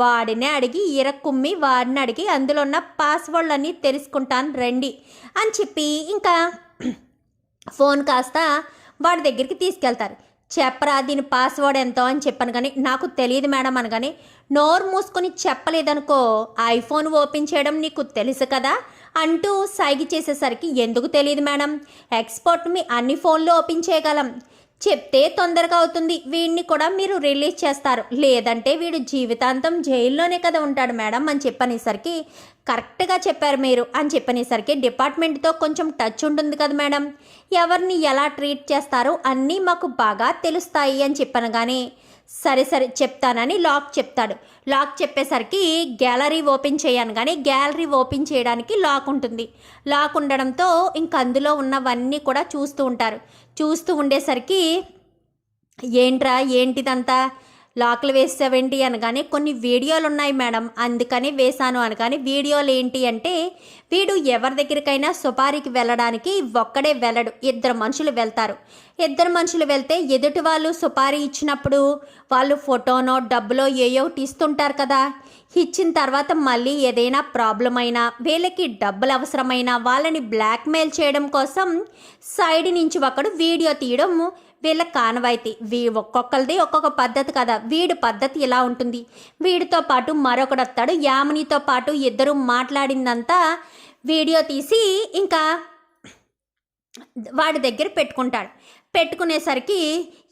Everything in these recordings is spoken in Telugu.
వాడిని అడిగి ఇరక్కుమ్మి వాడిని అడిగి అందులో ఉన్న పాస్వర్డ్లన్నీ తెలుసుకుంటాను రండి అని చెప్పి ఇంకా ఫోన్ కాస్త వాడి దగ్గరికి తీసుకెళ్తారు. చెప్పరా దీని పాస్వర్డ్ ఎంతో అని చెప్పాను కానీ నాకు తెలియదు మేడం అనగానే నోరు మూసుకొని చెప్పలేదనుకో ఐఫోన్ ఓపెన్ చేయడం నీకు తెలుసు కదా అంటూ సైగి చేసేసరికి ఎందుకు తెలియదు మేడం? ఎక్స్పోర్ట్ మీ అన్ని ఫోన్లు ఓపెన్ చేయగలం. చెప్తే తొందరగా అవుతుంది. వీడిని కూడా మీరు రిలీజ్ చేస్తారు. లేదంటే వీడు జీవితాంతం జైల్లోనే కదా ఉంటాడు మేడం అని చెప్పనేసరికి కరెక్ట్గా చెప్పారు మీరు అని చెప్పనేసరికి డిపార్ట్మెంట్తో కొంచెం టచ్ ఉంటుంది కదా మేడం. ఎవరిని ఎలా ట్రీట్ చేస్తారో అన్నీ మాకు బాగా తెలుస్తాయి అని చెప్పాను కానీ సరే సరే చెప్తానని లాక్ చెప్తాడు. లాక్ చెప్పేసరికి గ్యాలరీ ఓపెన్ చేయను కానీ గ్యాలరీ ఓపెన్ చేయడానికి లాక్ ఉంటుంది. లాక్ ఉండడంతో ఇంక అందులో ఉన్నవన్నీ కూడా చూస్తూ ఉంటారు. చూస్తూ ఉండేసరికి ఏంట్రా ఏంటిదంతా? లాక్లు వేసావేంటి అనగానే కొన్ని వీడియోలు ఉన్నాయి మేడం. అందుకని వేశాను అనగానే వీడియోలు ఏంటి అంటే వీడు ఎవరి దగ్గరికైనా సుపారీకి వెళ్ళడానికి ఒక్కడే వెళ్ళడు. ఇద్దరు మనుషులు వెళ్తారు. ఇద్దరు మనుషులు వెళ్తే ఎదుటి వాళ్ళు సుపారీ ఇచ్చినప్పుడు వాళ్ళు ఫోటోనో డబ్బులో ఏయో ఒకటి ఇస్తుంటారు కదా. ఇచ్చిన తర్వాత మళ్ళీ ఏదైనా ప్రాబ్లం అయినా వీళ్ళకి డబ్బులు అవసరమైనా వాళ్ళని బ్లాక్మెయిల్ చేయడం కోసం సైడ్ నుంచి ఒకడు వీడియో తీయడం వీళ్ళ కానవాయితీ. వీ ఒక్కొక్కరిది ఒక్కొక్క పద్ధతి కదా. వీడి పద్ధతి ఇలా ఉంటుంది. వీడితో పాటు మరొకడు వస్తాడు. యామినితో పాటు ఇద్దరు మాట్లాడిందంతా వీడియో తీసి ఇంకా వాడి దగ్గర పెట్టుకుంటాడు. పెట్టుకునేసరికి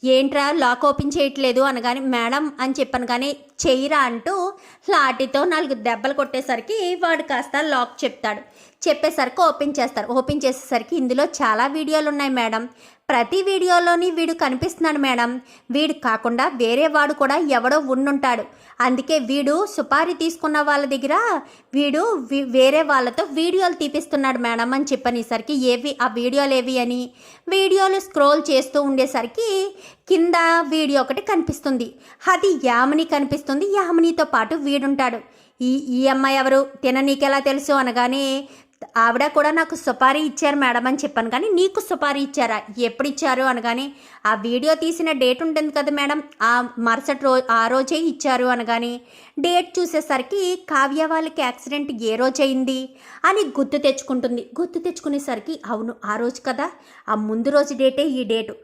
ఏంట్రా లాక్ ఓపెన్ చేయట్లేదు అనగానే మేడం అని చెప్పాను కానీ చెయ్యరా అంటూ లాటితో నాలుగు దెబ్బలు కొట్టేసరికి వాడు కాస్త లాక్ చెప్తాడు. చెప్పేసరికి ఓపెన్ చేస్తారు. ఓపెన్ చేసేసరికి ఇందులో చాలా వీడియోలు ఉన్నాయి మేడం. ప్రతి వీడియోలోని వీడు కనిపిస్తున్నాడు మేడం. వీడు కాకుండా వేరే వాడు కూడా ఎవడో ఉండుంటాడు. అందుకే వీడు సుపారీ తీసుకున్న వాళ్ళ దగ్గర వీడు వేరే వాళ్ళతో వీడియోలు తీపిస్తున్నాడు మేడం అని చెప్పనేసరికి ఏవి ఆ వీడియోలు ఏవి అని వీడియోలు స్క్రోల్ చేస్తూ ఉండేసరికి కింద వీడియో ఒకటి కనిపిస్తుంది. అది యామిని కనిపిస్తుంది. యామినితో పాటు వీడుంటాడు. ఈ ఈ అమ్మాయి ఎవరు? తిన నీకెలా తెలుసు అనగానే ఆవిడ కూడా నాకు సుపారీ ఇచ్చారు మేడం అని చెప్పాను కానీ నీకు సుపారీ ఇచ్చారా? ఎప్పుడు ఇచ్చారు అనగానే ఆ వీడియో తీసిన డేట్ ఉంటుంది కదా మేడం ఆ మరుసటి రోజు ఆ రోజే ఇచ్చారు అనగానే డేట్ చూసేసరికి కావ్య వాళ్ళకి యాక్సిడెంట్ ఏ రోజు అయింది? అని గుర్తు తెచ్చుకుంటుంది. గుర్తు తెచ్చుకునేసరికి అవును ఆ రోజు కదా ఆ ముందు రోజు డేటే ఈ డేటు.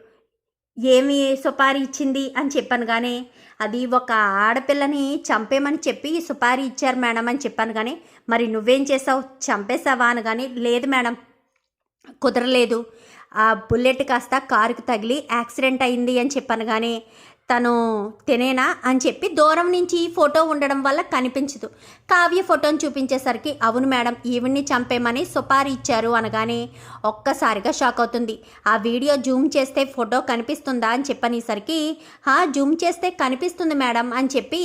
ఏమి సుపారీ ఇచ్చింది? అని చెప్పాను కానీ అది ఒక ఆడపిల్లని చంపేమని చెప్పి సుపారీ ఇచ్చారు మేడం అని చెప్పాను కానీ మరి నువ్వేం చేసావు? చంపేశావా అని కానీ లేదు మేడం కుదరలేదు. ఆ బుల్లెట్ కాస్త కారుకి తగిలి యాక్సిడెంట్ అయింది అని చెప్పాను కానీ తను తినేనా అని చెప్పి దూరం నుంచి ఫోటో ఉండడం వల్ల కనిపించదు. కావ్య ఫోటోని చూపించేసరికి అవును మేడం ఈవిడ్ని చంపేమని సుపారీ ఇచ్చారు అనగానే ఒక్కసారిగా షాక్ అవుతుంది. ఆ వీడియో జూమ్ చేస్తే ఫోటో కనిపిస్తుందా? అని చెప్పనేసరికి "హా, జూమ్ చేస్తే కనిపిస్తుంది మేడం అని చెప్పి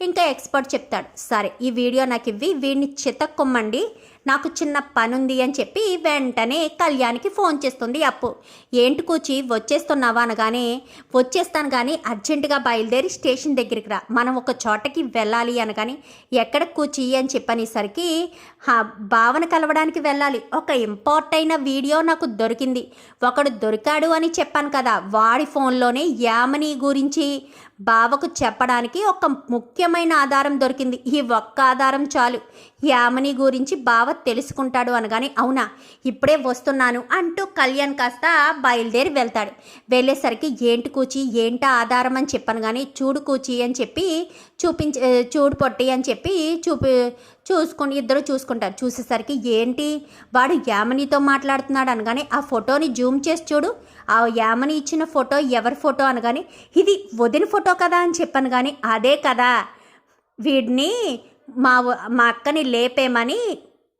ఇంకా ఎక్స్పర్ట్ చెప్తాడు. సరే ఈ వీడియో నాకు ఇవ్వి వీడిని చితక్కొమ్మండి నాకు చిన్న పని ఉంది అని చెప్పి వెంటనే కళ్యాణ్కి ఫోన్ చేస్తుంది అప్పు. ఏంటి కూచి వచ్చేస్తున్నావా అనగానే వచ్చేస్తాను కానీ అర్జెంటుగా బయలుదేరి స్టేషన్ దగ్గరికి రా. మనం ఒక చోటకి వెళ్ళాలి అనగాని ఎక్కడ కూచి అని చెప్పనేసరికి భావన కలవడానికి వెళ్ళాలి. ఒక ఇంపార్ట్ అయిన వీడియో నాకు దొరికింది. ఒకడు దొరికాడు అని చెప్పాను కదా వాడి ఫోన్లోనే యామని గురించి బావకు చెప్పడానికి ఒక ముఖ్యమైన ఆధారం దొరికింది. ఈ ఒక్క ఆధారం చాలు. యామని గురించి బావ తెలుసుకుంటాడు అనగానే అవునా ఇప్పుడే వస్తున్నాను అంటూ కళ్యాణ్ కాస్త బయలుదేరి వెళ్తాడు. వెళ్ళేసరికి ఏంటి కూచి ఏంటా ఆధారం అని చెప్పాను కానీ చూడు కూచి అని చెప్పి చూపించ చూడు పొట్టి అని చెప్పి చూపి చూసుకొని ఇద్దరు చూసుకుంటారు. చూసేసరికి ఏంటి? వాడు యామనితో మాట్లాడుతున్నాడు అనగానే ఆ ఫోటోని జూమ్ చేసి చూడు. ఆ యామని ఇచ్చిన ఫోటో ఎవరి ఫోటో అనగానే ఇది వదిన ఫోటో కదా అని చెప్పాను కానీ అదే కదా. వీడిని మా మా అక్కని లేపేమని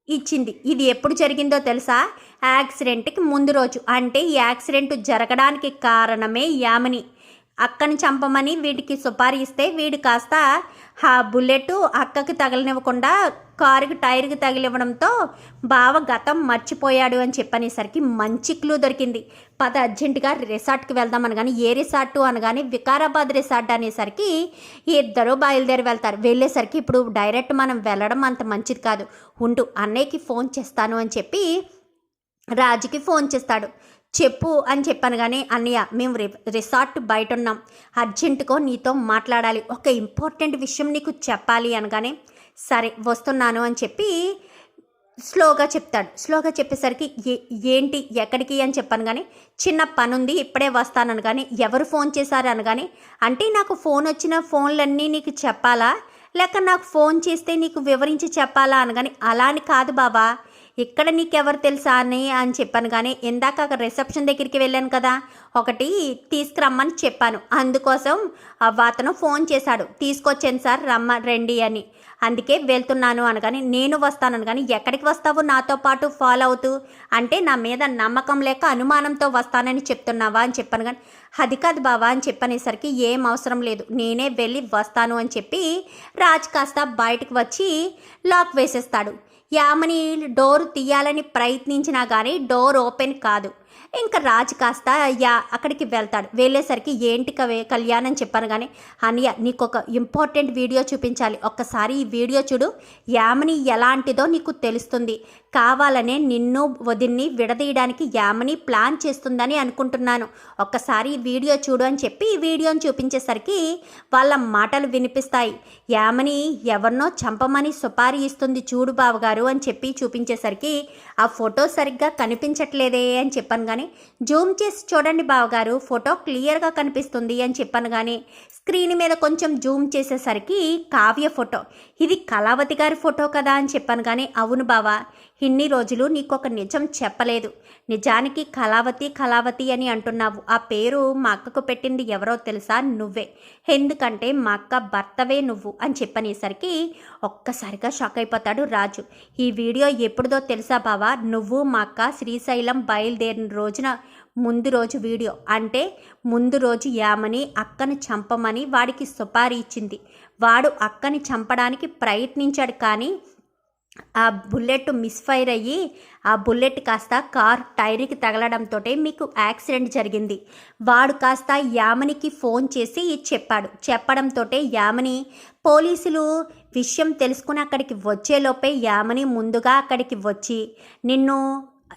ఇచ్చింది. ఇది ఎప్పుడు జరిగిందో తెలుసా? యాక్సిడెంట్కి ముందు రోజు. అంటే ఈ యాక్సిడెంట్ జరగడానికి కారణమే యామని. అక్కని చంపమని వీడికి సుపారీ ఇస్తే వీడు కాస్త ఆ బుల్లెట్ అక్కకి తగలనివ్వకుండా కారుకి టైర్కి తగిలివ్వడంతో బావ గతం మర్చిపోయాడు అని చెప్పనేసరికి మంచి క్లూ దొరికింది. పద అర్జెంటుగా రిసార్ట్కి వెళ్దాం అనగాని ఏ రిసార్టు అనగాని వికారాబాద్ రిసార్ట్ అనేసరికి ఇద్దరు బయలుదేరి వెళ్తారు. వెళ్ళేసరికి ఇప్పుడు డైరెక్ట్ మనం వెళ్ళడం అంత మంచిది కాదు. ఉండు అన్నయ్యకి ఫోన్ చేస్తాను అని చెప్పి రాజుకి ఫోన్ చేస్తాడు. చెప్పు అని చెప్పాను కానీ అన్నయ్య మేము రి రిసార్ట్ బయట ఉన్నాం అర్జెంటుగా నీతో మాట్లాడాలి. ఒక ఇంపార్టెంట్ విషయం నీకు చెప్పాలి అనగానే సరే వస్తున్నాను అని చెప్పి స్లోగా చెప్తాడు. స్లోగా చెప్పేసరికి ఏ ఏంటి ఎక్కడికి అని చెప్పాను కానీ చిన్న పని ఉంది ఇప్పుడే వస్తానని కానీ ఎవరు ఫోన్ చేశారు అనగానే అంటే నాకు ఫోన్ వచ్చిన ఫోన్లన్నీ నీకు చెప్పాలా? లేక నాకు ఫోన్ చేస్తే నీకు వివరించి చెప్పాలా అనగాని అలా అని కాదు బాబా. ఇక్కడ నీకెవరు తెలుసా అని అని చెప్పాను. కానీ ఇందాక అక్కడ రిసెప్షన్ దగ్గరికి వెళ్ళాను కదా. ఒకటి తీసుకురమ్మని చెప్పాను. అందుకోసం అతను ఫోన్ చేశాడు. తీసుకొచ్చాను సార్ రమ్మ రండి అని. అందుకే వెళ్తున్నాను అనగాని నేను వస్తాను కానీ ఎక్కడికి వస్తావు నాతో పాటు ఫాలో అవుతూ అంటే నా మీద నమ్మకం లేక అనుమానంతో వస్తానని చెప్తున్నావా అని చెప్పాను కానీ అది కాదు బావా అని చెప్పనేసరికి ఏం అవసరం లేదు. నేనే వెళ్ళి వస్తాను అని చెప్పి రాజ్ కాస్త బయటకు వచ్చి లాక్ వేసేస్తాడు. యామని డోర్ తీయాలని ప్రయత్నించినా కానీ డోర్ ఓపెన్ కాదు. ఇంకా రాజు కాస్త యా అక్కడికి వెళ్తాడు. వెళ్ళేసరికి ఏంటి కవే కళ్యాణ్ అని చెప్పాను కానీ అనియ నీకు ఒక ఇంపార్టెంట్ వీడియో చూపించాలి. ఒక్కసారి ఈ వీడియో చూడు. యామని ఎలాంటిదో నీకు తెలుస్తుంది. కావాలనే నిన్ను వదిన్ని విడదీయడానికి యామని ప్లాన్ చేస్తుందని అనుకుంటున్నాను. ఒక్కసారి ఈ వీడియో చూడు అని చెప్పి ఈ వీడియోని చూపించేసరికి వాళ్ళ మాటలు వినిపిస్తాయి. యామని ఎవరినో చంపమని సుపారీ ఇస్తుంది చూడు బావగారు అని చెప్పి చూపించేసరికి ఆ ఫోటో సరిగ్గా కనిపించట్లేదే అని చెప్పాను కానీ జూమ్ చేసి చూడండి బావగారు ఫోటో క్లియర్గా కనిపిస్తుంది అని చెప్పాను కానీ స్క్రీన్ మీద కొంచెం జూమ్ చేసేసరికి కావ్య ఫోటో. ఇది కళావతి గారి ఫోటో కదా అని చెప్పాను కానీ అవును బావా ఇన్ని రోజులు నీకొక నిజం చెప్పలేదు. నిజానికి కళావతి కళావతి అని అంటున్నావు. ఆ పేరు మా అక్కకు పెట్టింది ఎవరో తెలుసా? నువ్వే. ఎందుకంటే మా అక్క భర్తవే నువ్వు అని చెప్పనేసరికి ఒక్కసారిగా షాక్ అయిపోతాడు రాజు. ఈ వీడియో ఎప్పుడుదో తెలుసా బావా? నువ్వు మా అక్క శ్రీశైలం బయలుదేరిన రోజున ముందు రోజు వీడియో. అంటే ముందు రోజు యామని అక్కను చంపమని వాడికి సుపారీ ఇచ్చింది. వాడు అక్కని చంపడానికి ప్రయత్నించాడు కానీ ఆ బుల్లెట్ మిస్ఫైర్ అయ్యి ఆ బుల్లెట్ కాస్త కార్ టైర్కి తగలడంతో మీకు యాక్సిడెంట్ జరిగింది. వాడు కాస్త యామనికి ఫోన్ చేసి చెప్పాడు. చెప్పడంతో యామని పోలీసులు విషయం తెలుసుకుని అక్కడికి వచ్చేలోపే యామని ముందుగా అక్కడికి వచ్చి నిన్ను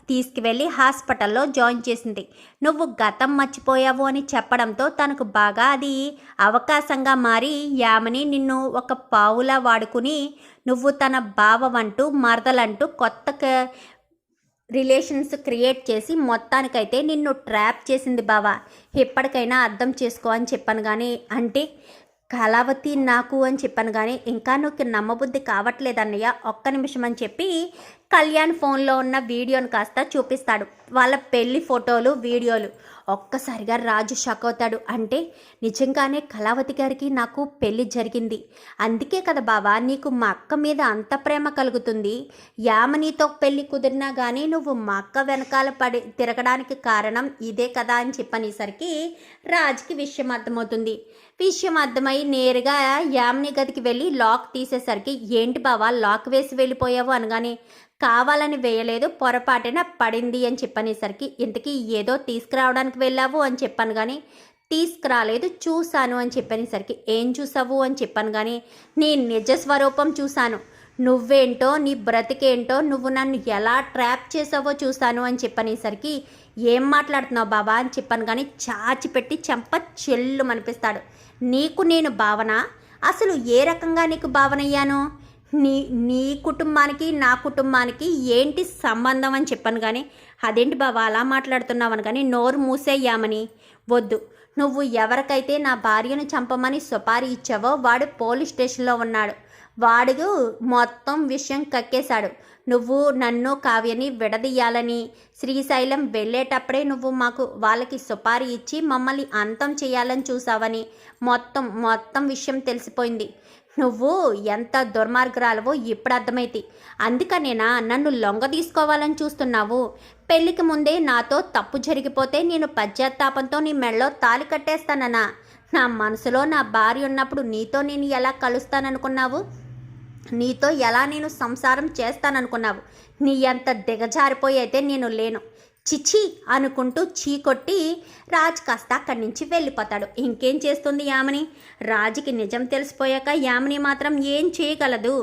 తీసుకువెళ్ళి హాస్పిటల్లో జాయిన్ చేసింది. నువ్వు గతం మర్చిపోయావు అని చెప్పడంతో తనకు బాగా అది అవకాశంగా మారి యామని నిన్ను ఒక పావులా వాడుకుని నువ్వు తన బావవంటూ మరదలంటూ కొత్త రిలేషన్స్ క్రియేట్ చేసి మొత్తానికైతే నిన్ను ట్రాప్ చేసింది బావా. ఎప్పటికైనా అర్థం చేసుకో అని చెప్పాను కానీ అంటే కళావతి నాకు అని చెప్పాను కానీ ఇంకా నువ్వు నమ్మబుద్ధి కావట్లేదు అన్నయ్య. ఒక్క నిమిషం అని చెప్పి కళ్యాణ్ ఫోన్లో ఉన్న వీడియోని కాస్త చూపిస్తాడు. వాళ్ళ పెళ్ళి ఫోటోలు వీడియోలు. ఒక్కసారిగా రాజు షాక్ అవుతాడు. అంటే నిజంగానే కళావతి గారికి నాకు పెళ్ళి జరిగింది. అందుకే కదా బావా నీకు మా అక్క మీద అంత ప్రేమ కలుగుతుంది. యామనీతో పెళ్ళి కుదిరినా కానీ నువ్వు మా అక్క వెనకాల పడి తిరగడానికి కారణం ఇదే కదా అని చెప్పనేసరికి రాజుకి విషయం అర్థమవుతుంది. విషయం అర్థమై నేరుగా యామిని గదికి వెళ్ళి లాక్ తీసేసరికి ఏంటి బావా లాక్ వేసి వెళ్ళిపోయావు అనగానే కావాలని వేయలేదు పొరపాటున పడింది అని చెప్పనేసరికి ఇంతకీ ఏదో తీసుకురావడానికి వెళ్ళావు? అని చెప్పాను కానీ తీసుకురాలేదు చూశాను అని చెప్పనేసరికి ఏం చూసావు అని చెప్పాను కానీ నీ నిజ స్వరూపం చూశాను. నువ్వేంటో నీ బ్రతికేంటో నువ్వు నన్ను ఎలా ట్రాప్ చేసావో చూశాను అని చెప్పనేసరికి ఏం మాట్లాడుతున్నావు బాబా? అని చెప్పాను కానీ చాచి పెట్టి చెంప చెల్లు అనిపిస్తాడు నీకు నేను భావన? అసలు ఏ రకంగా నీకు భావనయ్యాను? నీ నీ కుటుంబానికి నా కుటుంబానికి ఏంటి సంబంధం అని చెప్పాను కానీ అదేంటి బాబా అలా మాట్లాడుతున్నావని కానీ నోరు మూసేయ్యామని. వద్దు. నువ్వు ఎవరికైతే నా భార్యను చంపమని సుపారీ ఇచ్చావో వాడు పోలీస్ స్టేషన్లో ఉన్నాడు. వాడు మొత్తం విషయం కక్కేశాడు. నువ్వు నన్ను కావ్యని విడదీయాలని శ్రీశైలం వెళ్ళేటప్పుడే నువ్వు మాకు వాళ్ళకి సుపారీ ఇచ్చి మమ్మల్ని అంతం చేయాలని చూసావని మొత్తం మొత్తం విషయం తెలిసిపోయింది. నువ్వు ఎంత దుర్మార్గురాలవో ఇప్పుడు అర్థమైతే అందుకనేనా నన్ను లొంగ తీసుకోవాలని చూస్తున్నావు. పెళ్ళికి ముందే నాతో తప్పు జరిగిపోతే నేను పశ్చాత్తాపంతో నీ మెడలో తాలి కట్టేస్తానన్నా. నా మనసులో నా భార్య ఉన్నప్పుడు నీతో నేను ఎలా కలుస్తాననుకున్నావు? నీతో ఎలా నేను సంసారం చేస్తాననుకున్నావు? నీ ఎంత దిగజారిపోయి అయితే నేను లేను. చిచి అనుకుంటూ చీకొట్టి రాజ్ కాస్త అక్కడి నుంచి వెళ్ళిపోతాడు. ఇంకేం చేస్తుంది యామిని? రాజుకి నిజం తెలిసిపోయాక యామిని మాత్రం ఏం చేయగలదు?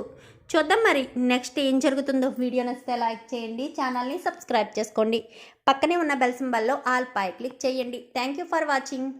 చూద్దాం మరి నెక్స్ట్ ఏం జరుగుతుందో. వీడియో నచ్చితే లైక్ చేయండి ఛానల్ని సబ్స్క్రైబ్ చేసుకోండి. పక్కనే ఉన్న బెల్ సింబల్లో ఆల్ పై క్లిక్ చేయండి. Thank you for watching.